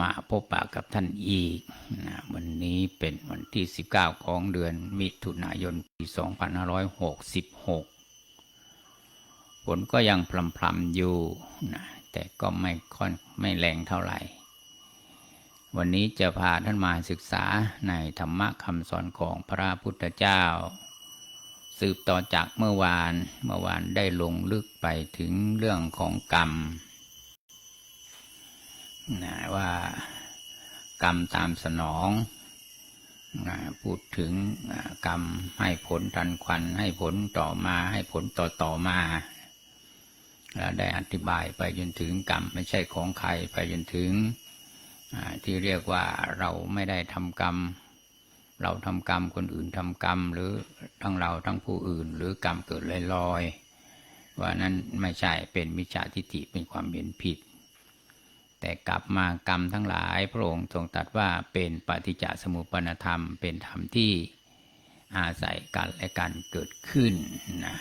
มาพบปะกับท่านอีกนะวันนี้เป็นวันที่ 19 ของเดือนมิถุนายนปี2566 ฝนก็ยังพลำๆอยู่นะแต่ก็ไม่ค่อนไม่แรงเท่าไหร่ วันนี้จะพาท่านมาศึกษาในธรรมะคำสอนของพระพุทธเจ้า สืบต่อจากเมื่อวาน เมื่อวานได้ลงลึกไปถึงเรื่องของกรรม นะว่ากรรมตามสนองนะพูดถึงกรรมให้ผลทันควันให้ผลต่อมาให้ผลต่อต่อมาแล้วได้อธิบายไปจนถึงกรรมไม่ใช่ของใครไปจนถึงที่เรียกว่าเราไม่ได้ทำกรรม เราทำกรรมคนอื่นทำกรรม หรือทั้งเราทั้งผู้อื่น หรือกรรมเกิดลอยๆว่านั้นไม่ใช่เป็นมิจฉาทิฏฐิเป็นความเห็นผิด แต่กลับมากรรมทั้งหลายพระองค์ทรงตรัสว่าเป็นปฏิจจสมุปนธรรม เป็นธรรมที่อาศัยกันและกันเกิดขึ้นนะ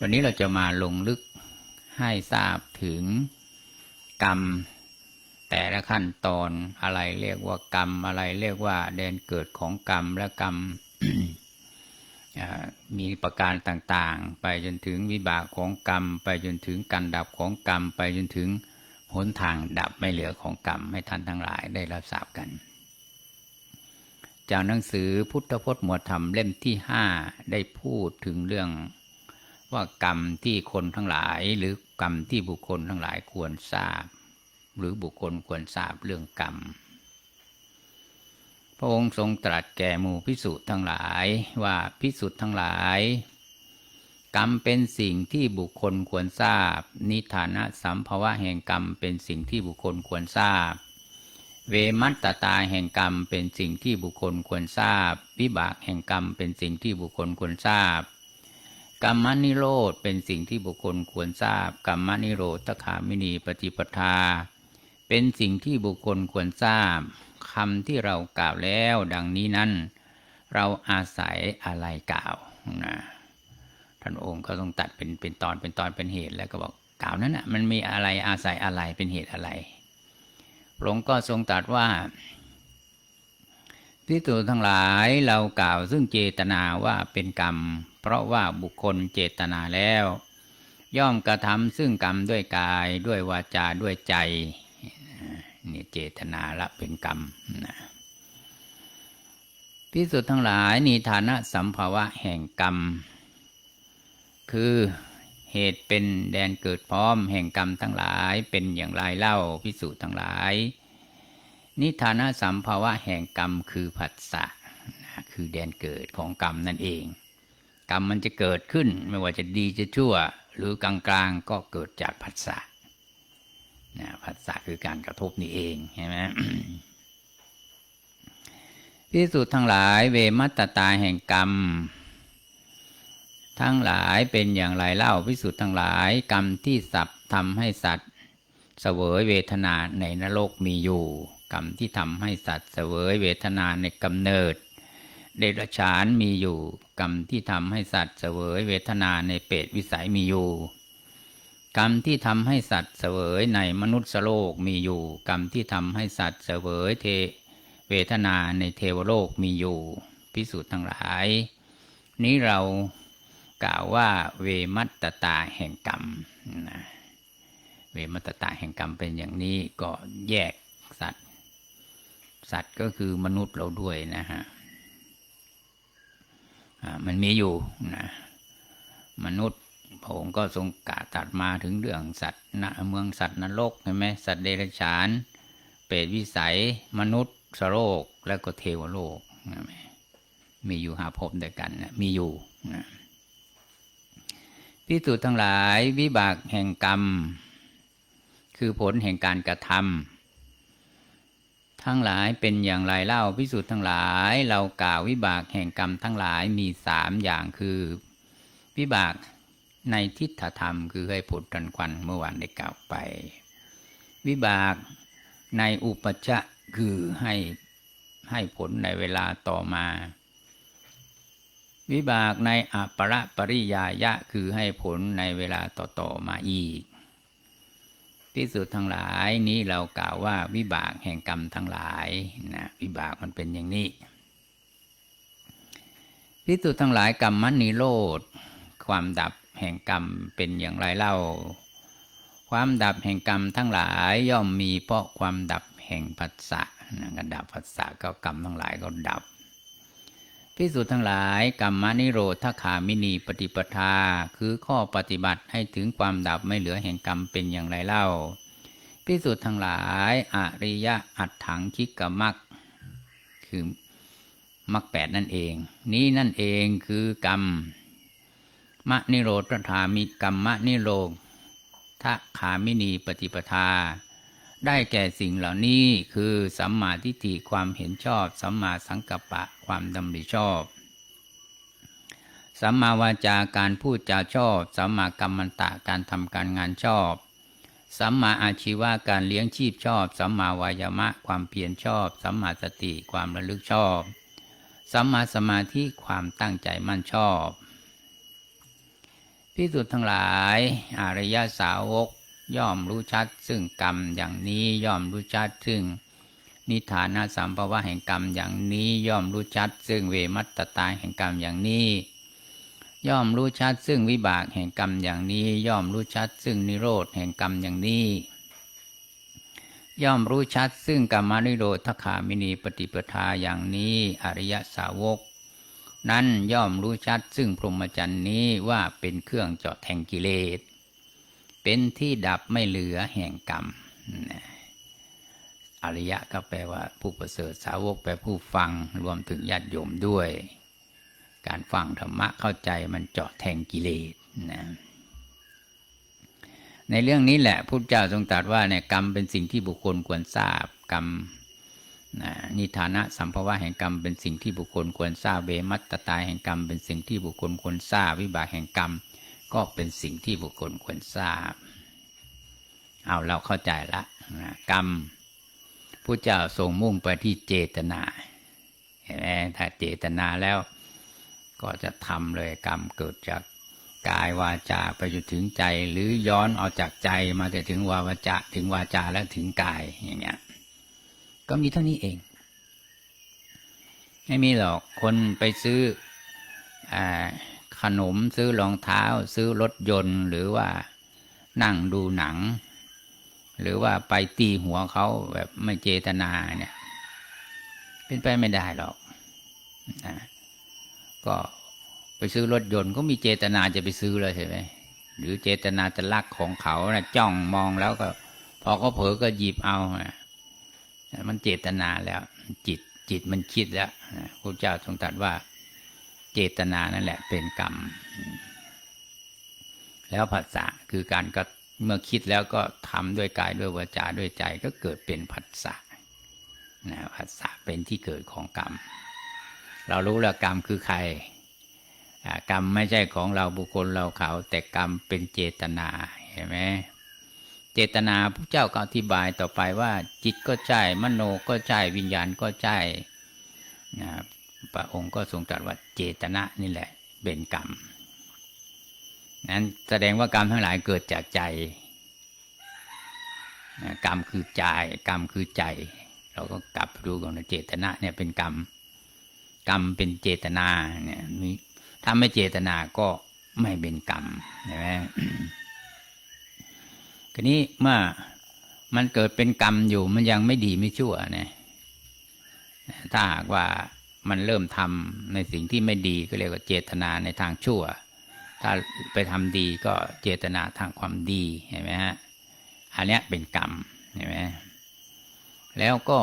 วันนี้เราจะมาลงลึกให้ทราบถึงกรรม แต่ละขั้นตอนอะไรเรียกว่ากรรมอะไรเรียกว่าแดนเกิดของกรรมและกรรมมีประการต่างๆ ไปจนถึงวิบากของกรรม ไปจนถึงการดับของกรรม ไปจนถึง หนทางดับไม่เหลือของกรรมให้ท่านทั้งหลายได้รับทราบกัน จากหนังสือพุทธพจน์หมวดธรรมเล่มที่ห้าได้พูดถึงเรื่องว่ากรรมที่คนทั้งหลาย หรือกรรมที่บุคคลทั้งหลายควรทราบ หรือบุคคลควรทราบเรื่องกรรม พระองค์ทรงตรัสแก่หมู่พิสุทั้งหลายว่าพิสุทั้งหลาย กรรมเป็นสิ่งที่บุคคลควรทราบ นิฐานะสัมภวะแห่งกรรมเป็นสิ่งที่บุคคลควรทราบ เวมัตตตาแห่งกรรมเป็นสิ่งที่บุคคลควรทราบ วิบากแห่งกรรมเป็นสิ่งที่บุคคลควรทราบกรรมนิโรธเป็นสิ่งที่บุคคลควรทราบกรรมนิโรธคามินีปฏิปทา เป็นสิ่งที่บุคคลควรทราบคำที่เรากล่าวแล้วดังนี้นั้น เราอาศัยอะไรกล่าวนะ ท่านองค์ก็ต้องตัดเป็นเป็นตอนเป็นตอนเป็นเหตุแล้วก็บอกกล่าวนั้นนะมันมีอะไรอาศัยอะไรเป็นเหตุอะไรพระองค์ก็ทรงตรัสว่าพิสูจทั้งหลายเรากล่าวซึ่งเจตนาว่าเป็นกรรม เพราะว่าบุคคลเจตนาแล้ว ย่อมกระทำซึ่งกรรมด้วยกายด้วยวาจาด้วยใจนี่เจตนาละเป็นกรรมนะพิสุทธ์ทั้งหลายนี่ฐานะสัมภาวะแห่งกรรม คือเหตุเป็นแดนเกิดพร้อมแห่งกรรมทั้งหลายเป็นอย่างไรเล่าพิสุทั้งหลาย นิฐานะสัมภาวะแห่งกรรมคือผัสสะคือแดนเกิดของกรรมนั่นเอง กรรมมันจะเกิดขึ้นไม่ว่าจะดีจะชั่ว หรือกลางๆก็เกิดจากผัสสะนะผัสสะคือการกระทบนี่เองใช่ไหมพิสูจน์ทั้งหลายเวมัตตตาแห่งกรรม ทั้งหลายเป็นอย่างไรเล่าพิสูจน์ทั้งหลาย กรรมที่สับทำให้สัตว์ เสวยเวทนาในนรกมีอยู่ กรรมที่ทำให้สัตว์ เสวยเวทนาในกำเนิด เดรัจฉานมีอยู่ กรรมที่ทำให้สัตว์ เสวยเวทนาในเปรตวิสัยมีอยู่กรรมที่ทำให้สัตว์เสวยในมนุษย์โลกมีอยู่ กรรมที่ทำให้สัตว์เสวยเทเวทนาในเทวโลกมีอยู่ พิสูจน์ทั้งหลาย นี้เรา กล่าวว่าเวมัตตตาแห่งกรรมนะเวมัตตาแห่งกรรมเป็นอย่างนี้ก็แยกสัตว์ สัตว์ก็คือมนุษย์เราด้วยนะฮะมันมีอยู่นะมนุษย์พระองค์ก็ทรงกาตัดมาถึงเรื่องสัตว์นะเมืองสัตว์นรกเห็นไหมสัตว์เดรัจฉาน เปรตวิสัย มนุษย์สโลกแล้วก็เทวโลกเห็นไหมมีอยู่หาภพด้วยกันนะมีอยู่นะ พิสูจน์ทั้งหลายวิบากแห่งกรรม คือผลแห่งการกระทำทั้งหลายเป็นอย่างไรเล่าพิสูจน์ทั้งหลาย เรากล่าววิบากแห่งกรรมทั้งหลายมีสามอย่างคือ วิบากในทิฏฐธรรม คือให้ผลทันควันเมื่อวานได้กล่าวไป วิบากในอุปจะคือให้ให้ผลในเวลาต่อมา วิบากในอัปรปริยายะคือให้ผลในเวลาต่อๆมาอีกพิสูจน์ทั้งหลายนี้เรากล่าวว่าวิบากแห่งกรรมทั้งหลายนะวิบากมันเป็นอย่างนี้พิสูจน์ทั้งหลายกรรมมันนิโรธความดับแห่งกรรมเป็นอย่างไรเล่า ความดับแห่งกรรมทั้งหลายย่อมมีเพราะความดับแห่งผัสสะนะก็ดับผัสสะก็กรรมทั้งหลายก็ดับ พิสูจน์ทั้งหลายกรรมนิโรธขามินีปฏิปทา คือข้อปฏิบัติให้ถึงความดับไม่เหลือแห่งกรรมเป็นอย่างไรเล่า พิสูจน์ทั้งหลายอริยะอัตถังคิกมักคือมักแปดนั่นเอง นี้นั่นเองคือกรรมมะนิโรธถามิกรรมมะนิโรธขามินีปฏิปทา ได้แก่สิ่งเหล่านี้คือสัมมาทิฏฐิความเห็นชอบ สัมมาสังกัปปะความดำริชอบ สัมมาวาจาการพูดจาชอบ สัมมากัมมันตะการทำการงานชอบ สัมมาอาชีวะการเลี้ยงชีพชอบ สัมมาวายามะความเพียรชอบ สัมมาสติความระลึกชอบ สัมมาสมาธิความตั้งใจมั่นชอบพิสุทธ์ทั้งหลายอริยสาวก ย่อมรู้ชัดซึ่งกรรมอย่างนี้ย่อมรู้ชัดซึ่ง นิฐานะสัมภวะแห่งกรรมอย่างนี้ย่อมรู้ชัดซึ่งเวมัตตตาแห่งกรรมอย่างนี้ย่อมรู้ชัดซึ่งวิบากแห่งกรรมอย่างนี้ ย่อมรู้ชัดซึ่งนิโรธแห่งกรรมอย่างนี้ ย่อมรู้ชัดซึ่งกรรมนิโรธขามินีปฏิปทาอย่างนี้อริยสาวก นั้นย่อมรู้ชัดซึ่งพรหมจรรย์นี้ว่าเป็นเครื่องเจาะแทงกิเลส เป็นที่ดับไม่เหลือแห่งกรรม อริยะก็แปลว่าผู้ประเสริฐสาวกแปลผู้ฟังรวมถึงญาติโยมด้วย การฟังธรรมะเข้าใจมันเจาะแทงกิเลสนะในเรื่องนี้แหละพุทธเจ้าทรงตรัสว่าเนี่ยกรรมเป็นสิ่งที่บุคคลควรทราบกรรมนะนิฐานะสัมภวะแห่งกรรมเป็นสิ่งที่บุคคลควรทราบเวมัตตตาแห่งกรรมเป็นสิ่งที่บุคคลควรทราบวิบากแห่งกรรม ก็เป็นสิ่งที่บุคคลควรทราบ เอาเราเข้าใจละนะกรรมพระเจ้าทรงมุ่งไปที่เจตนาเห็นไหมถ้าเจตนาแล้ว ก็จะทำเลยกรรมเกิดจากกายวาจาไปจนถึงใจ หรือย้อนเอาจากใจมาแต่ถึงวาวาจาถึงวาจาแล้วถึงกายอย่างเงี้ย ก็มีเท่านี้เอง ไม่มีหรอกคนไปซื้ออ ขนมซื้อรองเท้า ซื้อรถยนต์หรือว่านั่งดูหนัง หรือว่าไปตีหัวเขาแบบไม่เจตนาเนี่ย เป็นไปไม่ได้หรอกนะก็ไปซื้อรถยนต์ก็มีเจตนาจะไปซื้อเลยใช่ไหมหรือเจตนาจะลักของเขานะจ้องมองแล้วก็ พอเขาเผลอก็หยิบเอานะมันเจตนาแล้ว จิตจิตมันคิดแล้วพระเจ้าทรงตรัสว่า เจตนานั่นแหละเป็นกรรม แล้วภาษาคือการก็เมื่อคิดแล้วก็ทำด้วยกายด้วยวาจาด้วยใจก็เกิดเป็นผัสสะนะผัสสะเป็นที่เกิดของกรรม เรารู้แล้วกรรมคือใครกรรมไม่ใช่ของเราบุคคลเราเขา แต่กรรมเป็นเจตนาเห็นไหมเจตนาพระเจ้าก็อธิบายต่อไปว่า จิตก็ใช่มโนก็ใช่วิญญาณก็ใช่นะ พระองค์ก็ทรงตรัสว่าเจตนานี่แหละ เป็นกรรม นั้นแสดงว่ากรรมทั้งหลายเกิดจากใจ กรรมคือใจ กรรมคือใจ เราก็กลับดูกันนะเจตนาเนี่ยเป็นกรรม กรรมเป็นเจตนาเนี่ยถ้าไม่เจตนาก็ไม่เป็นกรรมใช่ไหมทีนี้เมื่อมันเกิดเป็นกรรมอยู่มันยังไม่ดีไม่ชั่วนะถ้าหากว่า มันเริ่มทำในสิ่งที่ไม่ดีก็เรียกว่าเจตนาในทางชั่ว ถ้าไปทำดีก็เจตนาทางความดีเห็นไหมฮะอันนี้เป็นกรรมเห็นไหมแล้วก็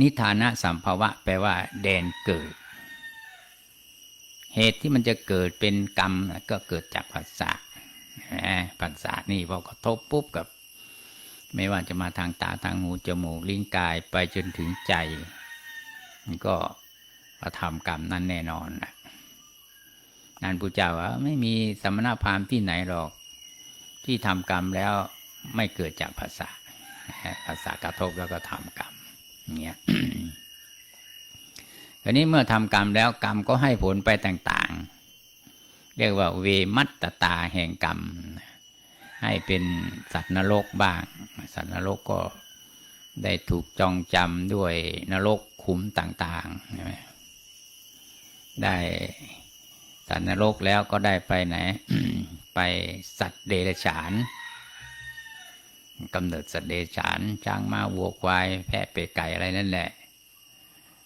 นิทานะสัมภาวะ แปลว่า แดนเกิด เหตุที่มันจะเกิดเป็นกรรมก็เกิดจากภาษาภาษานี่พอกระทบปุ๊บกับ ไม่ว่าจะมาทางตาทางหูจมูกลิ้นกายไปจนถึงใจ ก็กระทำกรรมนั่นแน่นอนนะนั่นพระเจ้าว่าไม่มีสมณพราหมณ์ที่ไหนหรอก ที่ทำกรรมแล้วไม่เกิดจากภาษาภาษากระทบแล้วก็ทำกรรมเงี้ยคราวนี้เมื่อทำกรรมแล้วกรรมก็ให้ผลไปต่างๆ เรียกว่าเวมัตตตาแห่งกรรม ให้เป็นสัตว์นรกบ้าง สัตว์นรกก็ได้ถูกจองจำด้วยนรก ขุมต่างๆใช่ไหมได้สัตว์นรกแล้วก็ได้ไปไหน ไปสัตว์เดรัจฉานกำเนิดสัตว์เดรัจฉานช้างมาวัวควายแพะเป็ดไก่อะไรนั่นแหละ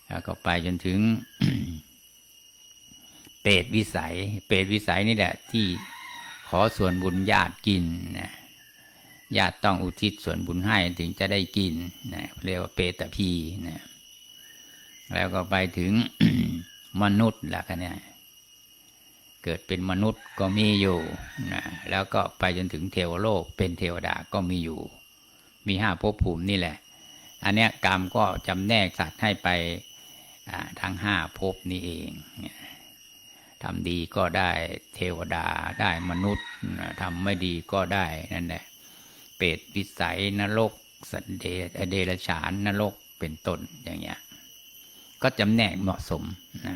แล้วก็ไปจนถึง เปรตวิสัย เปรตวิสัยนี่แหละ ที่ขอส่วนบุญญาติกินนะญาติต้องอุทิศส่วนบุญให้ถึงจะได้กินนะเรียกว่าเปตพีนะ แล้วก็ไปถึงมนุษย์แล้วกันเนี่ยเกิดเป็นมนุษย์ก็มีอยู่นะแล้วก็ไปจนถึงเทวโลก เป็นเทวดาก็มีอยู่ มีห้าภพภูมินี่แหละ อันเนี้ยกรรมก็จำแนกสัตว์ให้ไปอ่าทั้งห้าภพนี้เองทำดีก็ได้เทวดาได้มนุษย์ทำไม่ดีก็ได้นั่นแหละเปรตวิสัยนรกสัตว์เดเดรฉานนรกเป็นต้นอย่างเงี้ย ก็จำแนกเหมาะสมนะ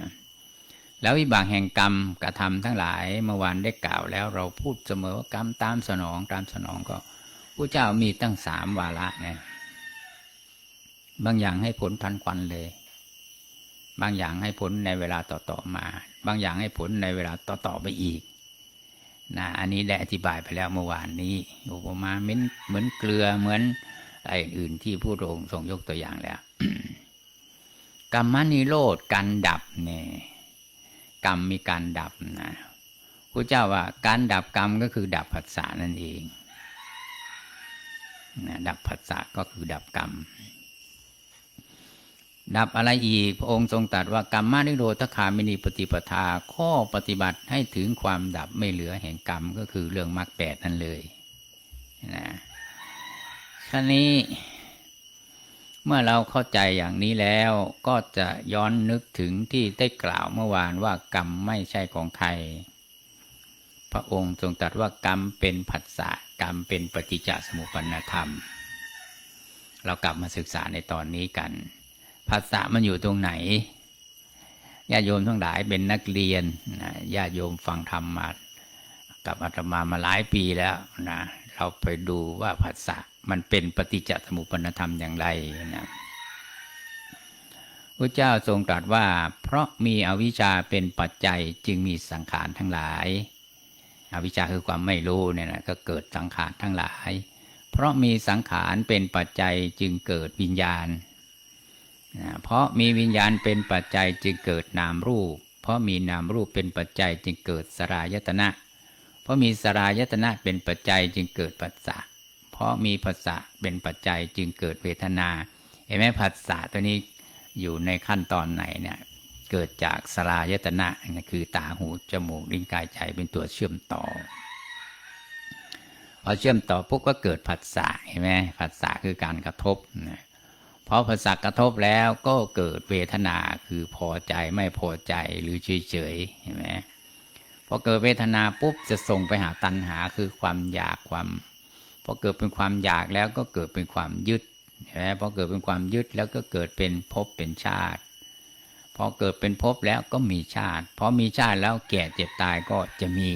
แล้ววิบากแห่งกรรมกระทำทั้งหลายเมื่อวานได้กล่าวแล้วเราพูดเสมอว่ากรรมตามสนองตามสนองก็พระเจ้ามีตั้งสามวาระนะบางอย่างให้ผลทันควันเลย บางอย่างให้ผลในเวลาต่อๆมา บางอย่างให้ผลในเวลาต่อๆไปอีกนะอันนี้ได้อธิบายไปแล้วเมื่อวานนี้อุปมาเหมือนเหมือนเกลือเหมือนอะไรอื่นที่ผู้องค์ทรงยกตัวอย่างแล้ว กรรมนิโรธการดับเนี่ยกรรมมีการดับนะพระเจ้าว่าการดับกรรมก็คือดับผัสสะนั่นเองนะดับผัสสะก็คือดับกรรม ดับอะไรอีก พระองค์ทรงตรัสว่ากรรมมานิโรธคามินีปฏิปทา ข้อปฏิบัติให้ถึงความดับไม่เหลือแห่งกรรมก็คือเรื่องมรรคแปดนั่นเลยนะครานี้ เมื่อเราเข้าใจอย่างนี้แล้วก็จะย้อนนึกถึงที่ได้กล่าวเมื่อวานว่ากรรมไม่ใช่ของใคร พระองค์ทรงตรัสว่ากรรมเป็นผัสสะกรรมเป็นปฏิจจสมุปนธรรม เรากลับมาศึกษาในตอนนี้กันผัสสะมันอยู่ตรงไหนญาติโยมทั้งหลายเป็นนักเรียนนะญาติโยมฟังธรรมมากับอาตมามาหลายปีแล้วนะเราไปดูว่าผัสสะ มันเป็นปฏิจจสมุปนธรรมอย่างไรนะพระเจ้าทรงตรัสว่า เพราะมีอวิชชาเป็นปัจจัยจึงมีสังขารทั้งหลาย อวิชชาคือความไม่รู้เนี่ยนะก็เกิดสังขารทั้งหลาย เพราะมีสังขารเป็นปัจจัยจึงเกิดวิญญาณนะเพราะมีวิญญาณเป็นปัจจัยจึงเกิดนามรูป เพราะมีนามรูปเป็นปัจจัยจึงเกิดสรายตนะ เพราะมีสรายตนะเป็นปัจจัยจึงเกิดปัสสะ เพราะมีปัสสะเป็นปัจจัยจึงเกิดเวทนา เห็นไหมผัสสะตัวนี้อยู่ในขั้นตอนไหนเนี่ยเกิดจากสลายตนะนคือตาหูจมูกลิ้นกายใจเป็นตัวเชื่อมต่อพอเชื่อมต่อปุ๊บก็เกิดผัสสะเห็นไหมผัสสะคือการกระทบนะพอผัสสะกระทบแล้วก็เกิดเวทนาคือพอใจไม่พอใจหรือเฉยๆเห็นไหมพอเกิดเวทนาปุ๊บจะส่งไปหาตัณหาคือความอยากความ อเกิดเป็นความอยากแล้วก็เกิดเป็นความยึดเห็นไหมพอเกิดเป็นความยึดแล้วก็เกิดเป็นภพเป็นชาติพอเกิดเป็นภพแล้วก็มีชาติพอมีชาติแล้วแก่เจ็บตายก็จะมี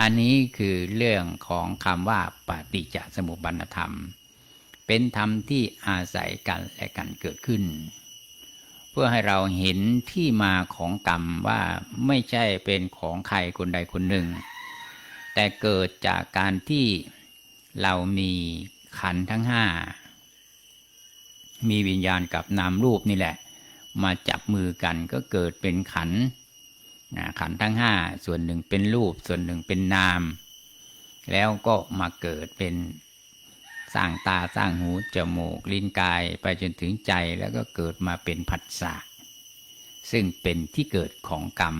อันนี้คือเรื่องของคำว่าปฏิจจสมุปบาทธรรม เป็นธรรมที่อาศัยกันและกันเกิดขึ้น เพื่อให้เราเห็นที่มาของกรรมว่าไม่ใช่เป็นของใครคนใดคนหนึ่ง แต่เกิดจากการที่เรามีขันทั้งห้า มีวิญญาณกับนามรูปนี่แหละ มาจับมือกันก็เกิดเป็นขันนะขันทั้งห้าส่วนหนึ่งเป็นรูป ส่วนหนึ่งเป็นนาม แล้วก็มาเกิดเป็นสร้างตาสร้างหู จมูก ลิ้นกายไปจนถึงใจแล้วก็เกิดมาเป็นผัสสะซึ่งเป็นที่เกิดของกรรม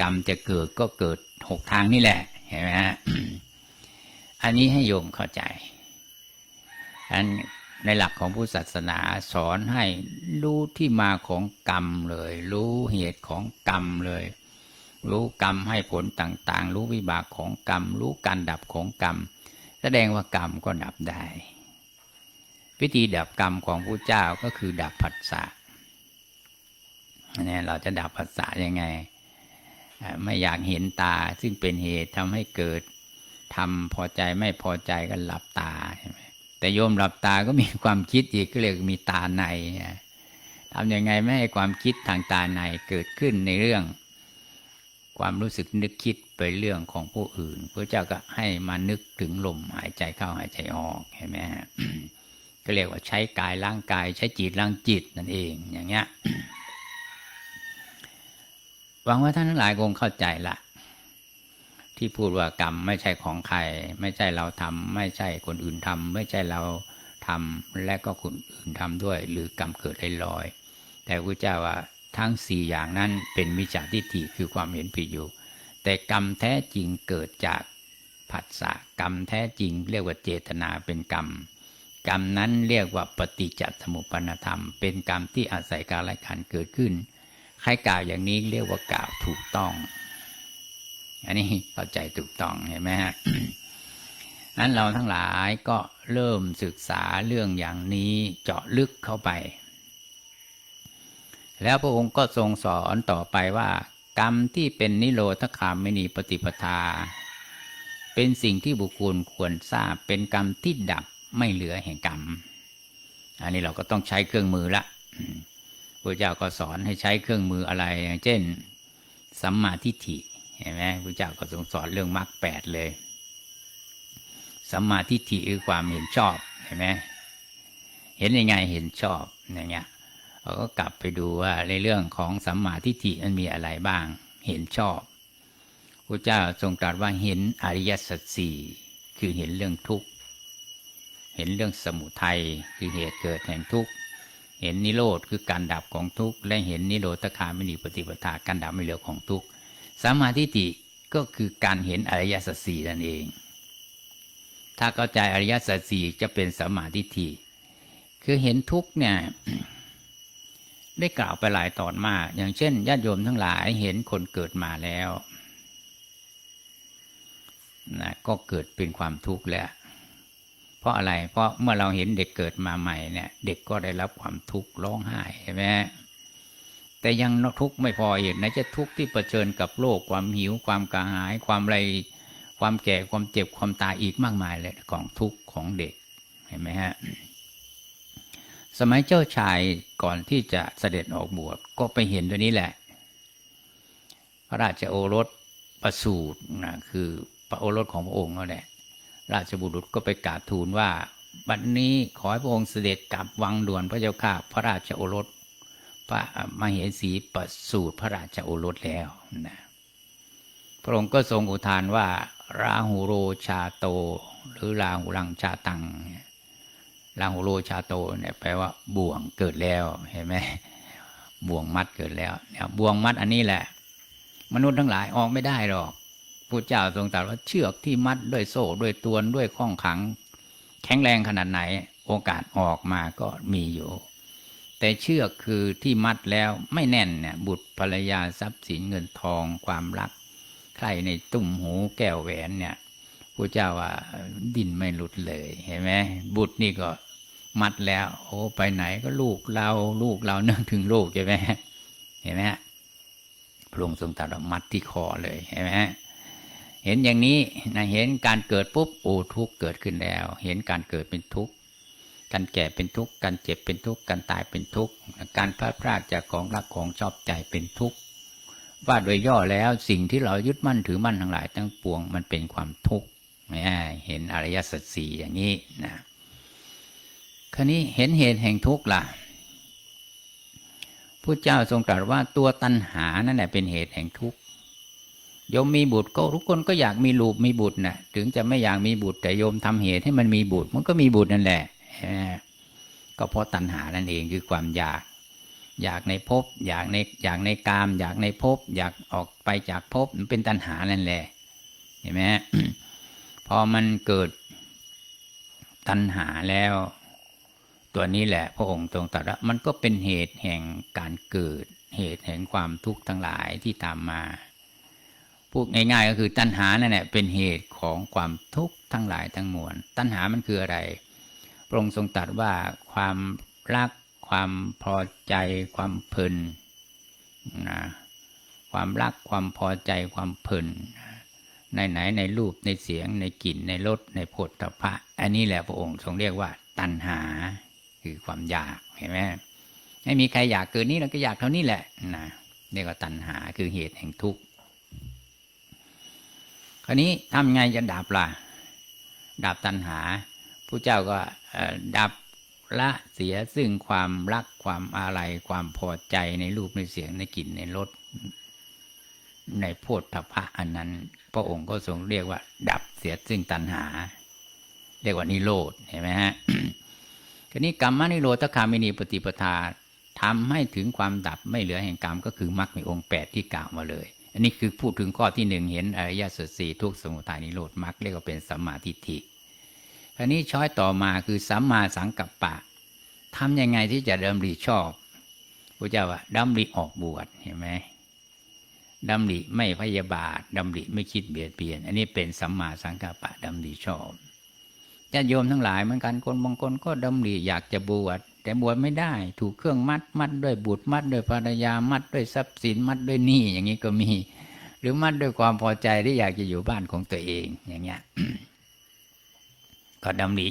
กรรมจะเกิดก็เกิดหกทางนี่แหละ เห็นไหมฮะอันนี้ให้โยมเข้าใจ อันในหลักของพุทธศาสนาสอนให้รู้ที่มาของกรรมเลย รู้เหตุของกรรมเลย รู้กรรมให้ผลต่าง ๆ รู้วิบากของกรรม รู้การดับของกรรม แสดงว่ากรรมก็ดับได้ วิธีดับกรรมของพระเจ้าก็คือดับผัสสะเนี่ยเราจะดับผัสสะยังไง ไม่อยากเห็นตา ซึ่งเป็นเหตุทำให้เกิดทำพอใจไม่พอใจก็หลับตาใช่ไหมแต่โยมหลับตาก็มีความคิดอีกก็เรียกมีตาในทำยังไงไม่ให้ความคิดทางตาในเกิดขึ้นในเรื่อง ความรู้สึกนึกคิดไปเรื่องของผู้อื่นพระเจ้าก็ให้มานึกถึงลมหายใจเข้าหายใจออกเห็นไหมฮะก็เรียกว่าใช้กายล้างกายใช้จิตล้างจิตนั่นเองอย่างเงี้ย หวังว่าท่านทั้งหลายคงเข้าใจละที่พูดว่ากรรมไม่ใช่ของใคร ไม่ใช่เราทำไม่ใช่คนอื่นทำไม่ใช่เราทำและก็คนอื่นทำด้วย หรือกรรมเกิดลอยๆแต่พระเจ้าว่าทั้งสี่อย่างนั้นเป็นมิจฉาทิฏฐิคือความเห็นผิดอยู่ แต่กรรมแท้จริงเกิดจากผัสสะกรรมแท้จริง เรียกว่าเจตนาเป็นกรรม กรรมนั้นเรียกว่าปฏิจจสมุปปนธรรม เป็นกรรมที่อาศัยการละขันเกิดขึ้น ใครกล่าวอย่างนี้เรียกว่ากล่าวถูกต้อง อันนี้เข้าใจถูกต้องเห็นไหมฮะนั้นเราทั้งหลายก็เริ่มศึกษาเรื่องอย่างนี้เจาะลึกเข้าไป แล้วพระองค์ก็ทรงสอนต่อไปว่า กรรมที่เป็นนิโรธคามไม่นีปฏิปทา เป็นสิ่งที่บุคคลควรทราบเป็นกรรมที่ดับไม่เหลือแห่งกรรม อันนี้เราก็ต้องใช้เครื่องมือละ พระเจ้าก็สอนให้ใช้เครื่องมืออะไรอย่างเช่น สัมมาทิฏฐิเห็นไหมพระเจ้าก็ทรงสอนเรื่องมรรคแปดเลย สัมมาทิฏฐิคือความเห็นชอบเห็นไหมเห็นยังไงเห็นชอบอย่างเงี้ยเราก็กลับไปดูว่าในเรื่องของสัมมาทิฏฐิมันมีอะไรบ้าง เห็นชอบพระเจ้าทรงตรัสว่าเห็นอริยสัจสี่คือเห็นเรื่องทุกข์เห็นเรื่องสมุทัยคือเหตุเกิดแห่งทุกข์ เห็นนิโรธคือการดับของทุกข์และเห็นนิโรธคามินีปฏิปทาการดับไม่เหลือของทุกข์สัมมาทิฏฐิก็คือการเห็นอริยสัจสี่นั่นเอง ถ้าเข้าใจอริยสัจสี่จะเป็นสัมมาทิฏฐิคือเห็นทุกข์เนี่ยได้กล่าวไปหลายตอนมาก อย่างเช่นญาติโยมทั้งหลายเห็นคนเกิดมาแล้วนะก็เกิดเป็นความทุกข์แล้ว เพราะอะไร เพราะเมื่อเราเห็นเด็กเกิดมาใหม่เนี่ย เด็กก็ได้รับความทุกข์ร้องไห้ใช่ไหมแต่ยังทุกข์ไม่พออีกนะจะทุกข์ที่เผชิญกับโลกความหิวความกระหาย ความไรความแก่ความเจ็บความตายอีกมากมายเลยของทุกข์ของเด็กเห็นไหมฮะสมัยเจ้าชายก่อนที่จะเสด็จออกบวชก็ไปเห็นตัวนี้แหละ พระราชโอรสประสูตรนะคือพระโอรสของพระองค์นั่นแหละ ราชบุตรก็ไปกราบทูลว่า บัดนนี้ขอให้พระองค์เสด็จกลับวังด่วนพระเจ้าข้าพระราชโอรส พระมเหสีประสูตรพระราชโอรสแล้วนะพระองค์ก็ทรงอุทานว่า ราหูโรชาโต หรือราหูรังชาตังราหูโรชาโตเนี่ยแปลว่าบ่วงเกิดแล้วเห็นไหมบ่วงมัดเกิดแล้วเนี่ยบ่วงมัดอันนี้แหละ มนุษย์ทั้งหลายออกไม่ได้หรอก พระเจ้าทรงตรัสว่าเชือกที่มัดด้วยโซ่ด้วยตวนด้วยข้องขัง แข็งแรงขนาดไหน โอกาสออกมาก็มีอยู่ แต่เชือกคือที่มัดแล้วไม่แน่นเนี่ยบุตรภรรยาทรัพย์สินเงินทองความรักใครในตุ่มหูแก้วแหวนเนี่ยพระเจ้าว่าดินไม่หลุดเลยเห็นไหมบุตรนี่ก็มัดแล้ว โอ้ไปไหนก็ลูกเราลูกเราเนื่องถึงลูกใช่ไหมเห็นไหมพระองค์ทรงตรัสว่ามัดที่คอเลยเห็นไหม เห็นอย่างนี้นะเห็นการเกิดปุ๊บโอ้ทุกเกิดขึ้นแล้ว เห็นการเกิดเป็นทุกข์การแก่เป็นทุกข์การเจ็บเป็นทุกข์การตายเป็นทุกข์การพลาดพลาดจากของรักของชอบใจเป็นทุกข์ว่าโดยย่อแล้วสิ่งที่เรายึดมั่นถือมั่นทั้งหลายทั้งปวงมันเป็นความทุกข์เห็นอริยสัจสี่อย่างนี้นะคราวนี้เห็นเหตุแห่งทุกข์ล่ะพระเจ้าทรงตรัสว่าตัวตัณหานั่นแหละเป็นเหตุแห่งทุกข์ โยมมีบุตรก็ทุกคนก็อยากมีลูกมีบุตรนะถึงจะไม่อยากมีบุตร แต่โยมทำเหตุให้มันมีบุตร มันก็มีบุตรนั่นแหละก็เพราะตัณหานั่นเองคือความอยาก อยากในภพอยากในอยากในกาม อยากในภพอยากออกไปจากภพมันเป็นตัณหานั่นแหละเห็นไหมพอมันเกิดตัณหาแล้ว ตัวนี้แหละพระองค์ทรงตรัสว่ามันก็เป็นเหตุแห่งการเกิดเหตุแห่งความทุกข์ทั้งหลายที่ตามมา พูดง่ายๆก็คือตัณหานั่นแหละเป็นเหตุของความทุกข์ทั้งหลายทั้งมวลตัณหามันคืออะไร พระองค์ทรงตรัสว่าความรัก ความพอใจ ความเพลินนะความรักความพอใจความเพลินในไหนในรูปในเสียงในกลิ่นในรสในผฏฐัพพะอันนี้แหละพระองค์ทรงเรียกว่า ตัณหาคือความอยากเห็นไหมไม่มีใครอยากเกินนี้เราก็อยากเท่านี้แหละนะเรียกว่าตัณหาคือเหตุแห่งทุกข์ คราวนี้ทำไงจะดับล่ะ ดับตัณหาผู้เจ้าก็ดับละเสียซึ่งความรักความอาลัยความพอใจในรูปในเสียงในกลิ่นในรสในโพธพะอันนั้น พระองค์ก็ทรงเรียกว่า ดับเสียซึ่งตัณหา เรียกว่านิโรธเห็นไหมฮะทีนี้กรรมนิโรธคามินีปฏิปทาทำให้ถึงความดับไม่เหลือแห่งกรรมก็คือมรรคมีองค์แปดที่กล่าวมาเลย อันนี้คือพูดถึงข้อที่หนึ่งเห็นอริยสัจสี่ทุกสมุทัยนิโรธมรรคเรียกว่าเป็นสัมมาทิฏฐิคราวนี้ช้อยต่อมาคือสัมมาสังกัปปะทำยังไงที่จะดำริชอบพระเจ้าว่าดำริออกบวชเห็นไหมดำริไม่พยาบาทดำริไม่คิดเบียดเบียน อันนี้เป็นสัมมาสังกัปปะดำริชอบญาติโยมทั้งหลายเหมือนกันคนบางคนก็ดำริอยากจะบวช แต่บวชไม่ได้ ถูกเครื่องมัด มัดด้วยบุตรมัดด้วยภรรยามัดด้วยทรัพย์สินมัดด้วยหนี้อย่างนี้ก็มี หรือมัดด้วยความพอใจที่อยากจะอยู่บ้านของตัวเองอย่างเงี้ยก็ดำริ